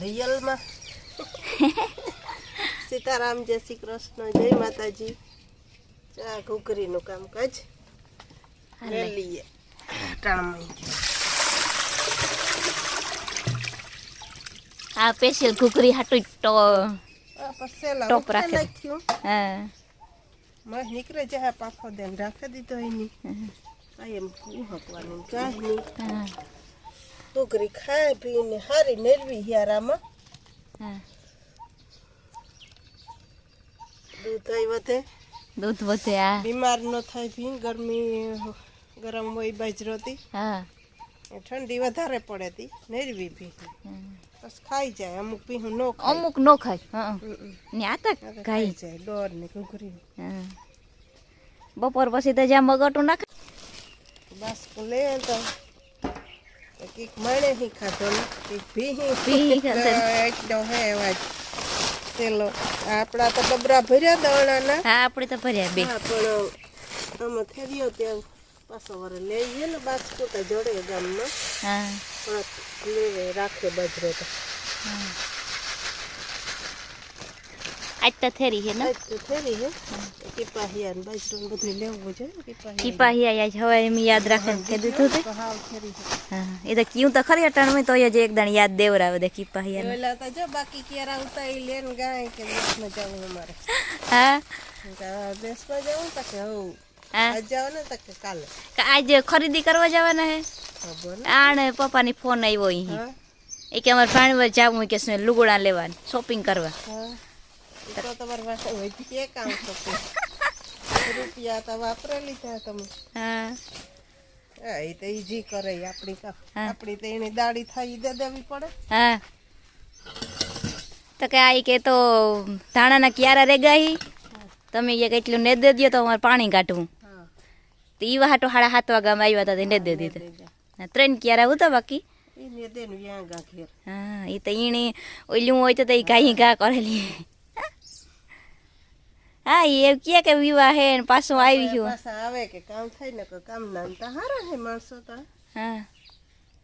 રિયલમાં? સીતારામ જય શ્રી કૃષ્ણ જય માતાજી. ચા ઘૂઘરીનું કામકાજ. લઈએ. આ સ્પેશિયલ ઘૂઘરી હાટુ તો આ પસેલા ટોપ રાખ્યું હા. મસ્ત નીકળે જાય પાખો દેન રાખી દીધો એની. આ એમ હકવાની કાંઈ નહીં ઘૂઘરી ખાય પીને હારી મેળવી હિયારામાં દૂધ વધે. દૂધ વધે આ બીમાર ન થાય ભી ગરમી ગરમ હોય બાજરાથી હા. ઠંડી વધારે પડે તી નેરવી ભી. બસ ખાઈ જાય અમુક પીહું નો ખાય અમુક નો ખાય હા ને આ તો ખાઈ ખાઈ જાય ડોર ને ઘૂઘરી હા. બપોર પછી તો જ્યાં મગટું નાખે બસ લે તો. કંઈક મળે હી ખાધો ને કંઈક ભીહી. એકદમ હે એવા ચેલો આપણા તો ડબરા ભર્યા દવડાના હા આપણે તો ભર્યા બે. હા પણ આમાં થેરીઓ ત્યાં પાછો વરે લઈ જઈએ ને તો જોડે ગામમાં. હા. રાખે બજરો તો. આજ તો થેરી છે ને આજ તો થેરી હે કીપાહિયા ને બાજરો ને બધું લેવું છે કીપાહિયા કીપાહિયા આજ હવે એમ યાદ રાખે ને કે દીધું તે તો હાવ થેરી છે હા એ તો કયું તો ખરી અટાણું તો જ એકદમ યાદ દેવરાવે દે કીપાહિયા ઓલા તો જો બાકી ક્યારે આવતા એ લેન ગાય કે દેશમાં જવું અમારે હા હું કહું, આ દેશમાં જવું તો કે હવ હા આજ જાવ ને તો કે કાલે કે આજે ખરીદી કરવા જવાના હે ખબર ને આને પપ્પાની ફોન આવ્યો અહીં હા એ કે અમારે ભાણવર જાવું કે શું લુગડા લેવાની શોપિંગ કરવા હા ઈ તો તમારી પાસે હોય તો કે કામ થતું રૂપિયા તો વાપરે લીધા તમે. હા. એ તો ઈજી કરે આપણી તો આપણી તો એની દાડી થાય દે દેવી પડે. હા. તો કે આ ઈ કે તો ધાણાના ક્યારા રે ગઈ. તમે કે એટલું ને દે દો તો અમારે પાણી કાઢવું તો ઈ વાહાટો સાડા સાત વાગ્યામાં આવ્યા હતા તે ને દે દીધા. ત્રણ ક્યારા હતા બાકી. હા એ તો ઈણી ઓલું હોય તો એ ઈ ગાઈ કરેલી. હા એ કે કે વિવાહ હે ને પાછું આવી ગયું. પાછા આવે કે કામ થાય ને કે કામ ના તો હારા હે માણસો તો. હા.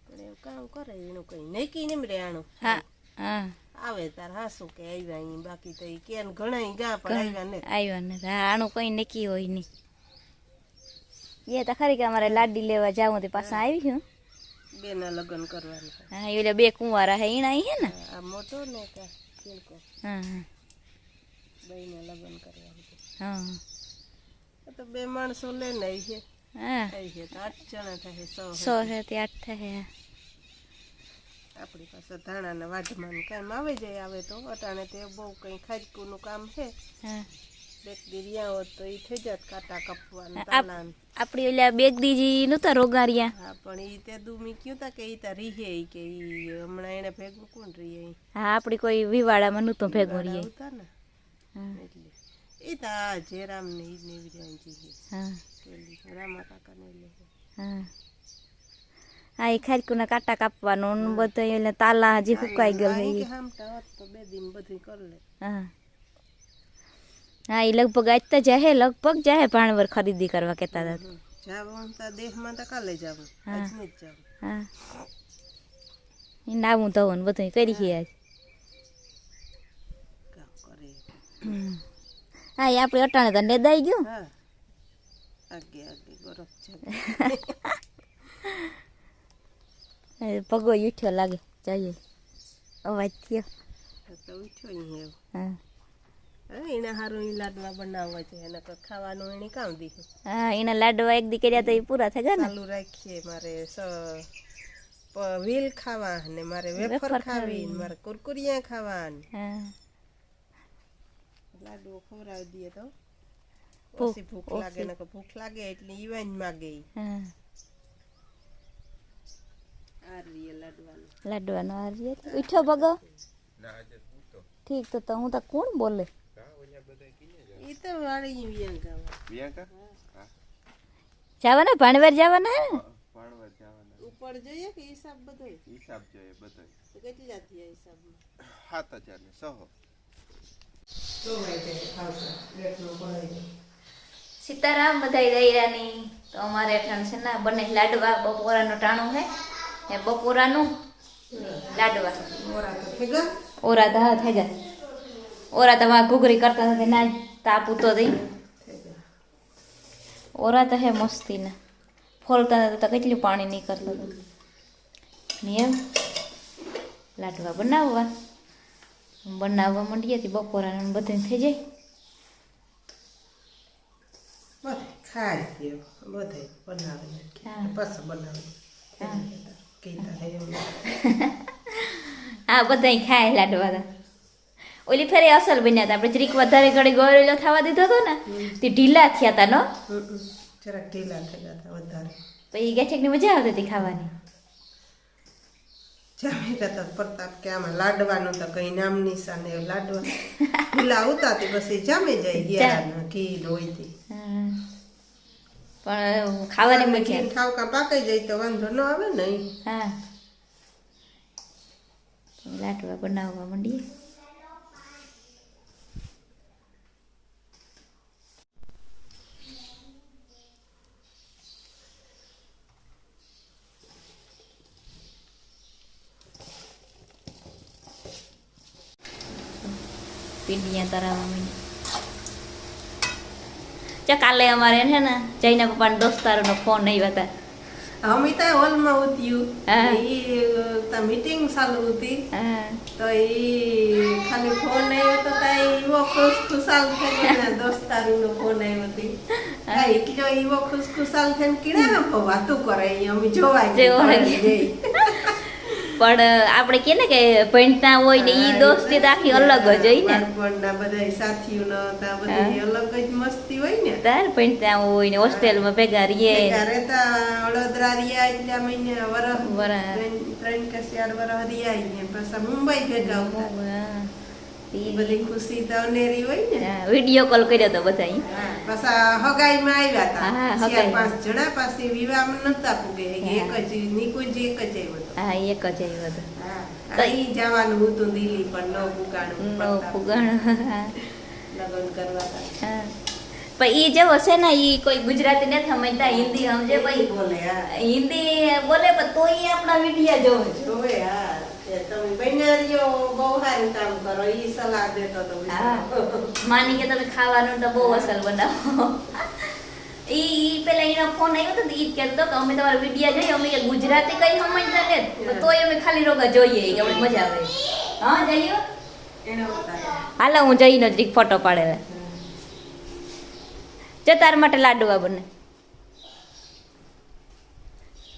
પણ એવું કામ કરે એનું કઈ નક્કી નહીં રે આનું. હા હા. આવે તાર હાસુ કે આવ્યા અહીં બાકી તો ઈ કે ને ઘણા ગા પણ આવ્યા ને આવ્યા ને હા આનું કઈ નક્કી હોય નહીં. એ તો ખરી કે અમારે લાડી લેવા જાવું તે પાછા આવી ગયું. બેના લગ્ન કરવાના હા એટલે બે કુંવારા હે એના હે ને? આ મોટો ને કે હા હા. બેના લગ્ન કરવાના હા. તો બે માણસો છે. હા. તો આઠ જણા થાય સો સો હે. તે આઠ થાય આપણી પાસે ધાણાના વાઢમાં ને આવે જાય આવે તો અટાણે તે બહુ કંઈ ખાજકુનું કામ છે. હા. બેક હોત તો એ થઈ જાત કાંટા કાપવાના આપ- તાલાન. આપડી ઓલા બેગ દીજી નહોતા રોગારિયા? હા પણ એ તે દુમી કયું તા કે એ તા રીહે કે ઈ હમણાં એને ભેગું કોણ રહીએ હા આપડી કોઈ વિવાડામાં નહોતું ભેગું રહીએ આવતા ને એટલે એ તા આ જેરામ ને ઈ ને વિરાંજી છે હા પેલી રામા કાકા ને લે હા હા એ ખારકુના કાંટા કાપવાનું ને બધા એટલે તાલા હજી ફૂકાઈ ગયેલ આ હે ઈ ઈ. કે હામટા હોત તો બે દિન બધું કરી લે હા હા એ લગભગ આજ તો જાહે લગભગ જાહે ભાણવર ખરીદી કરવા કહેતા હતા જાવું તા દેહમાં તો કાલે જાવું આજ નહીં જ જાવું હા એ નાવું ધોવું ને બધું કરી છીએ આજ કામ કરે હમ. હા એ આપણે અટાણે તો દઈ ગયું. હા. આગે ગોરખ છે. એ પગો ઉઠ્યો લાગે જઈએ. અવાજ થયો. તો ઉઠ્યો અહીં એવું હા. એના હારું ઈ લાડવા બનાવવા છે એને તો ખાવાનું એને કામ દીધું. હા એના લાડવા એક દી કર્યા તો એ પૂરા થઈ ગયા ને? ચાલુ રાખીએ મારે સ વ્હીલ ખાવા ને મારે વેફર ખાવી. મારે કુરકુરિયા ખાવા ને એટલા ડો ખવરાવી દઈએ તો પછી ભૂખ લાગે ને ભૂખ લાગે એટલે ઈવાન માગે લાડવાનો આ રીએ ઉઠો ભગો ઠીક તો તો હું તો કોણ બોલે ઈ તો વાળી વિયાંકા વિયાંકા જવાના ભણવાર જવાના ભણવાર જવાના ઉપર જોઈએ કે હિસાબ બધો હિસાબ જોઈએ બધો કેટલી જાતી હિસાબ 7000 ને 100 જોવાઈ જાય સીતારામ બધાય દૈરાની. તો અમારે ઠણ છે ને, બંને લાડવા બપોરાનું ટાણું હે. એ બપોરાનું લાડવા. ઓરા ધા થઈ જાય. ઓરા તો તમારે ઘૂઘરી કરતા હતા, ના, તાપ ઉતો થઈ ઓરા તો હે મસ્તી ના ફોલતા હતા કેટલું પાણી નીકળતું હતું. નિયમ લાડવા બનાવવા. બનાવવા માંડીએ હતી બપોરાનું બધું થઈ જાય. ખાય ગયો બધે. બનાવી હા. બધા ખાય લાડવા ઓલી ફેરે અસલ બન્યા હતા આપણે જરીક વધારે ઘડી ગોળેલો થવા દીધો હતો ને તે ઢીલા થયા હતા નો. જરાક ઢીલા થયા હતા વધારે. તો એ ગેઠેકની મજા આવતી હતી ખાવાની. જામી કરતા પ્રતાપ કે આમાં લાડવાનું તો કઈ નામ નિશાન લાડવા. ઢીલા ઉતાતી પછી જામી જાય ગયા ઘી લોહીથી. પણ ખાવાની મજા. ઠાવકા પાકાઈ જાય તો વાંધો ન આવે ને હા. લાડવા બનાવવા માંડીએ. પીંડિયા તરાવવા માંડી ચા કાલે અમારે છે ને જઈને પપ્પાને દોસ્તારોનો ફોન આવ્યા હતા અમિતા હોલમાં ઉત્યું એ મીટિંગ ચાલુ હતી. તો એ ખાલી ફોન આવ્યો તો તાઈ એવો ખુશ ખુશાલ થઈને દોસ્તારીનો ફોન આવ્યો હતી. એટલો ઈવો ખુશ ખુશાલ થઈને કીડા ને વાતું કરે અમે જોવાય જોવા જઈ પણ આપણે કે ને કે ભણતા હોય ને એ દોસ્તી તો આખી અલગ જ હોય ને. અલગ જ મસ્તી હોય ને. તાર ભણતા હોય ને હોસ્ટેલમાં ભેગા રહીએ રહેતા વડોદરા રહ્યા એટલા મહિને વરસ વરસ. ત્રણ- કે ચાર વરસ રહ્યા ને પાછા મુંબઈ ભેગા આવતા હા. ઈ. ઈ- બધી ખુશી તો અનેરી હોય ને. વીડિયો કોલ કર્યો તો બધા પાછા હગાઈમાં આવ્યા હતા. પાંચ જણા પાસે વિવાહ નતા પૂગે. એક જ નિકુંજ એક જ આવ્યો હા એક જ આવ્યો હતો. તો ઈ જવાનું હતું દિલ્હી પણ ન પુગાણું નો ફુગણ લગ્ન કરવા હા. પણ ઈ જેવો છે ને ઈ કોઈ ગુજરાતી નથી સમજતા હિન્દી સમજે ભાઈ બોલે હિન્દી બોલે પણ તો ઈ આપણા વિડિયા જોવે જોવે હા. તમે બૈનારીઓ બહુ સારું કામ કરો ઈ સલાહ દેતો તો હા. માની કે તમે ખાવાનું તો બહુ અસલ બનાવો. ઈ ઈ પેલા એનો ફોન આવ્યો તો ઈ કહેતો કે અમે તમારો વીડિયો જોઈએ અમે ગુજરાતી કઈ સમજતા ને તો તોય અમે ખાલી રોગા જોઈએ કે અમને મજા આવે. હા જઈએ હાલો હું જઈને જ ફોટો પાડેલા જો તાર માટે લાડવા બને.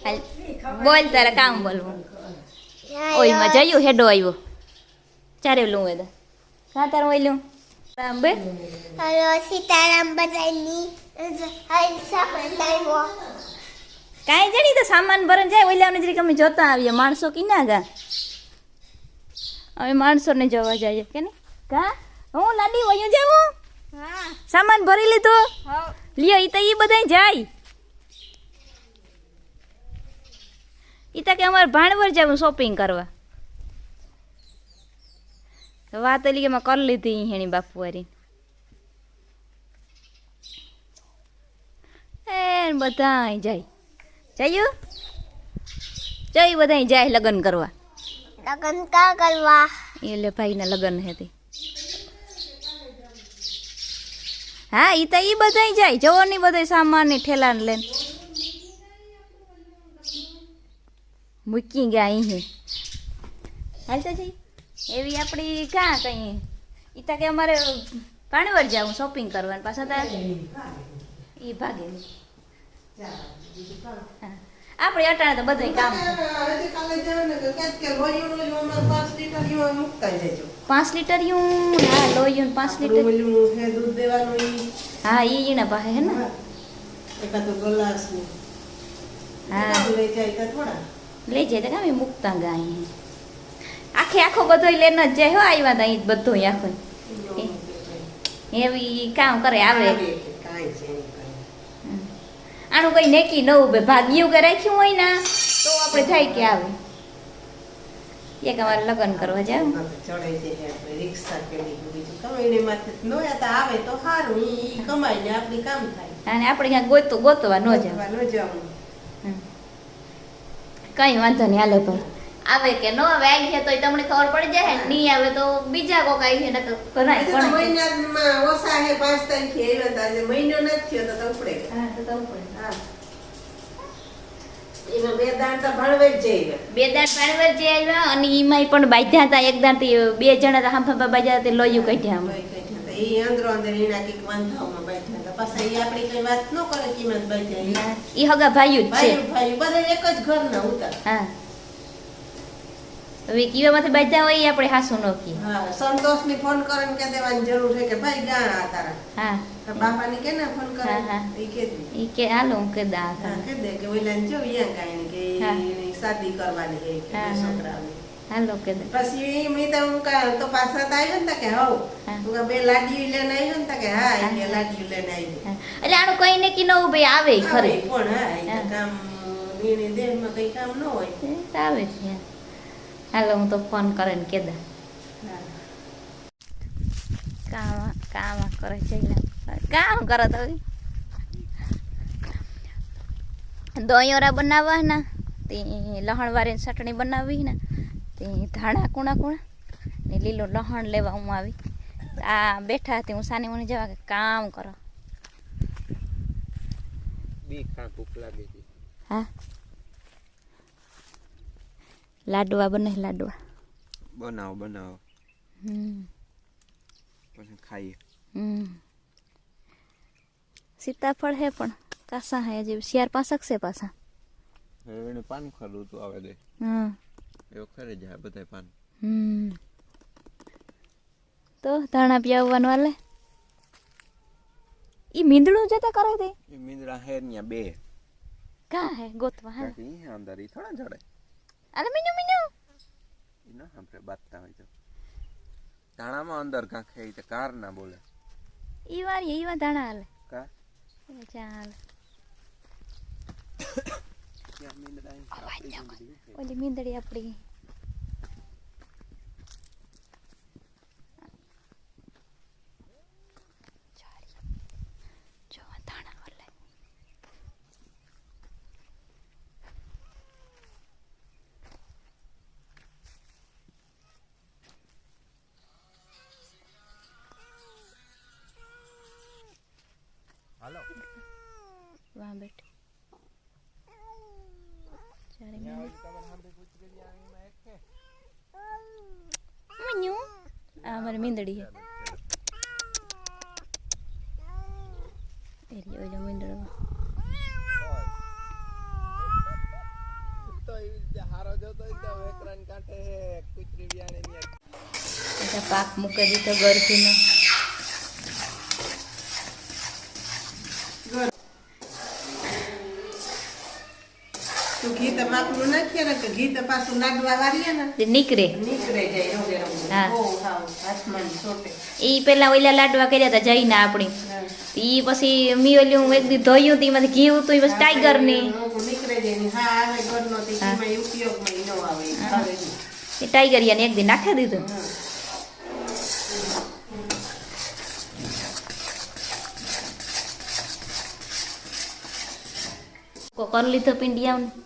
હાલ બોલ તારે કામ બોલવું. ઓયમાં જયું હેડો આવ્યો ચારે લઉં એ કાં તારું ઓય લઉં રામ બે હલો સીતારામ બધાની કાંઈ જણી તો સામાન ભરણ જાય ઓલા જરીક અમે જોતા આવીએ, માણસો કી ના ગા? અમે માણસોને જોવા જઈએ, કે નહીં? કા હું લાડી વયું જાઉં? સામાન ભરી લીધો? લ્યો, ઈ તો ઈ બધાય જાય. ઈ તો કે અમારે ભાણવર જવું શોપિંગ કરવા. વાત એલી કે કરી લીધી હેણી બાપુ વારી એ બધાય જાય. જયું? જઈ બધાય જાય લગ્ન કરવા? લગ્ન કા કરવા? એટલે ભાઈના લગ્ન હતી. હા ઈ તો ઈ બધાય જાય. જવાની બધા સામાન ને ઠેલા ને લઈને. મૂકી ગયા અહીં. હાલ તો જઈ. એવી આપણી ક્યાં કઈ? ઈ તો કે અમારે પાણીવર જાવું શોપિંગ કરવા ને પાછા તા ઈ ભાગે. આપણે અટાણે તો બધું કામ. પાંચ લીટર યું હા લોયું પાંચ લીટર. હે દૂધ દેવાનું હા ઈ એના પાસે હે ને? હા. લઈ જાય તો કામ મૂકતા ગયા અહીં આખે આખો બધો લઈને જ જાય હો આવ્યા તા અહીં બધો આખો. એવી કામ કરે આવે. આનું કઈ નેકી ન ઉભે ભાગ્યું કે રાખ્યું હોય ને તો આપણે થાય કે આવે. એક અમારે લગ્ન કરવા જાવ અને આપણે ક્યાં ગોતો ગોતવા ન જાવ કઈ વાંધો નહીં હાલો પર આવે કે ન આવે આવી છે તો તમને ખબર પડી જાય નહીં આવે તો બીજા કોક આવી છે હજી તો મહિનામાં ઓસા હે પાંચ તારીખે આવ્યા હતા આજે મહિનો નથી થયો તો તો ઉપડે. હા તો તો ઉપડે. હા. એમાં બે દાણ તો બે આવ્યા અને એમાંય પણ બાંધ્યા હતા એક દાંત બે જણા હતા હાંફા બાજા તે લોયું કાઢ્યા અમે. ઈ અંદરો અંદર એના કંઈક વાંધાઓમાં બેઠા હતા. આપણી કઈ વાત ન કરે કિંમત બાંધ્યા. ઈ. ઈ હગા ભાઈયું જ છે. ભાઈ ભાઈ બધા એક જ ઘરના ઉતા હા. હવે કીવામાંથી બાંધ્યા હોય આપણે હાસુ ન કીએ. હા સંતોષની ફોન કરીને કે દેવાની જરૂર છે કે ભાઈ ગા તારા. હા. તો બાપાની કે ના ફોન કરે. ઈ કે ઈ કે હાલો હું કે દા હા, કે દે કે ઓલાને જો ઈયા કાંઈ કે એની શાદી કરવાની છે કે. છોકરાઓની. હાલો કે દે. પછી મેં તો હું કા તો પાછા તો આવ્યો ને કે હા. બે લાડીયું લઈને આવ્યો ને કે હા ઈ. કે લાડીયું લઈને આવ્યો. એટલે આનું કઈ ને કી નવું ભાઈ આવે ખરે. પણ હા કામ એની દેહમાં કઈ કામ ન હોય. આવે છે. હાલો હું તો ફોન કરે ને કેદા. કામ કામ કરે છે કામ કરો તો દોયોરા બનાવવાના તે લહણવારી ચટણી બનાવી ને તે ધાણા કુણા કુણા ને લીલો લહણ લેવા હું આવી. આ બેઠા હતી હું સાની મને જવા કે કામ કરો. બી ખા ભૂખ લાગી હતી. હા? લાડવા બને લાડવા બનાવો બનાવો હમ પછી ખાઈએ હમ સીતાફળ હે પણ કાસા હે જે શિયાર પાસક છે પાછા હવે એને પાન ખરું તું આવે દે હા એવો ખરે જાય બધા પાન હમ તો ધાણા પ્યાવવાનું વાલે ઈ મીંદડું જતા કરે તે એ મીંદડા હે ન્યા બે કા હે ગોતવા હે ઈ અંદર ઈ થોડા જડે અરે મિનુ મિનુ ઇનો હમરે બાતતા હોય તો ધાણામાં અંદર ઈ તો કાર ના બોલે ઈ વાર ઈ વાર ધાણા હાલે કા ચાલ. ઓલી મીંદડી આપણી વાહ બેઠી. ચારે મન્યુ આ મારી મીંદડી હે એલી ઓલો મીંદડો પાક મૂકી દીધો ગરફીનો તું ઘી તો નાખીએ ને કે ઘી તો લાડવા વાળીએ ને. નીકળે. નીકળે જાય રંગે રંગે હા. હાથમાં ઈ પેલા ઓલા લાડવા કર્યા હતા જઈને આપણી. ઈ પછી મી ઓલી હું એક દી ધોયું તી એમાંથી ઘી ઉતું પછી ટાઈગરની. રોગ નીકળે જાય ને. હા આવે ઘરનો તે ઘીમાં ઉપયોગમાં ઈ ન આવે. ઈ ખાવે નહીં. એ ટાઈગરિયા ને એક દી નાખી દીધું. કરી લીધો પિંડિયા